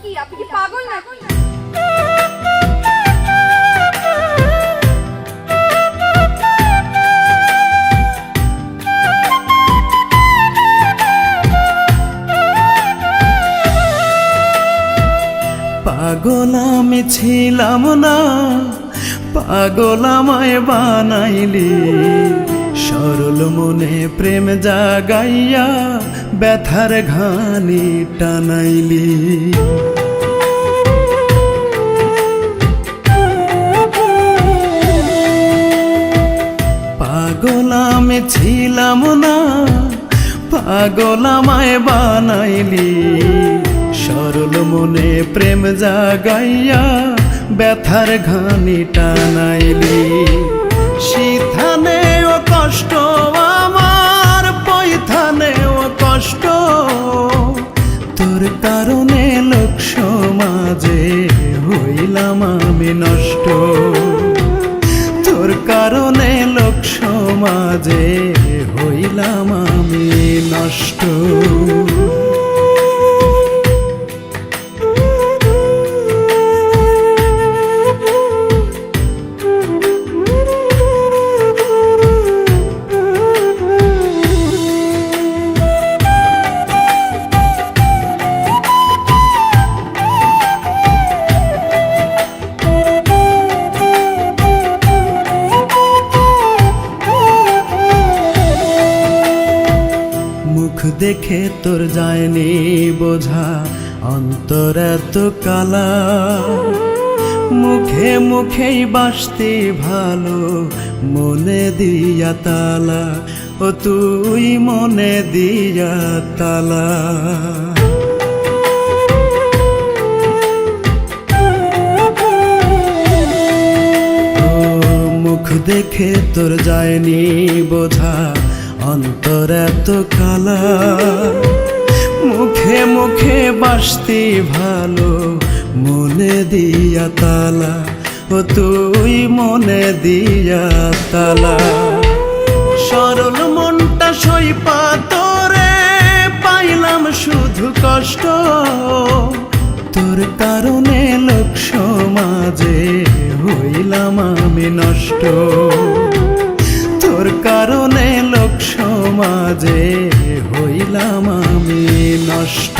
কি? আপনি কি পাগল নাকি? পাগল আমি ছিলাম না, পাগল আমায় বানাইলি। সরল মনে প্রেম জাগাইয়া ব্যথার ঘানি টানাইলি। পাগল আমায় বানাইলি। সরল মনে প্রেম জাগাইয়া ব্যথার ঘানি টানাইলি শীথানে ও কষ্ট, আমার পৈথানে ও কষ্ট। তোর কারণে লোক সমাজে হইলাম আমি নষ্ট। তোর কারণে লোক সমাজে নষ্ট মুখ দেখে তোর যায়নি বোঝা অন্তর এত কালা। মুখে মুখেই বাসতে ভালো, মনে দিয়া তালা, ও তুই মনে দিয়া তালা। দেখে তোর যায়নি বোঝা অন্তর এত কালা, মুখে মুখে বাসতি ভালো, মনে দিয়া তালা, ও তুই মনে দিয়া তালা। সরল মনটা সই পাতরে পাইলাম শুধু কষ্ট। তোর কারণে লোক সমাজে হইলাম আমি নষ্ট। তোর কারণে লোক সমাজে হইলাম আমি নষ্ট।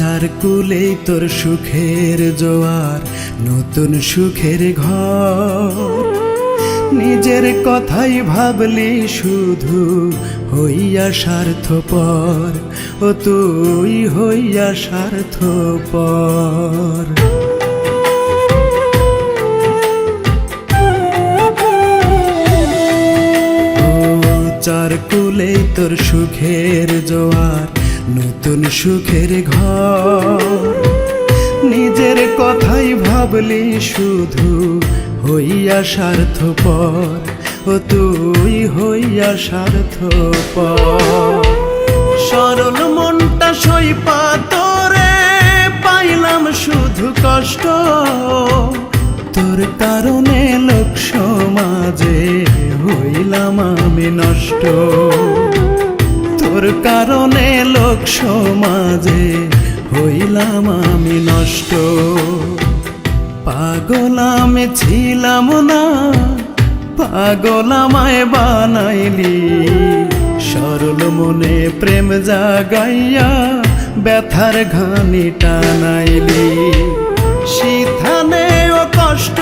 চার কুলেই তোর সুখের জোয়ার, নতুন সুখের ঘর। নিজের কথাই ভাবলি শুধু হইয়া স্বার্থপর, ও তুই হইয়া স্বার্থপর। চার কুলে তোর সুখের জোয়ার নতুন সুখের ঘর। নিজের কথাই ভাবলি শুধু হইয়া স্বার্থপর, ও তুই হইয়া স্বার্থপর। সরল মনটা সইপা তোরে পাইলাম শুধু কষ্ট। তোর কারণে লোক সমাজে হইলাম আমি নষ্ট। তোর কারণে লোক সমাজে হইলাম আমি নষ্ট। পাগল আমি ছিলাম না, পাগল আমায় বানাইলি। সরল মনে প্রেম জাগাইয়া ব্যথার ঘানি টানাইলি। শীথানে ও কষ্ট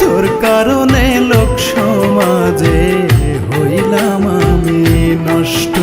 তোর কারণে লোক সমাজে হইলাম আমি নষ্ট।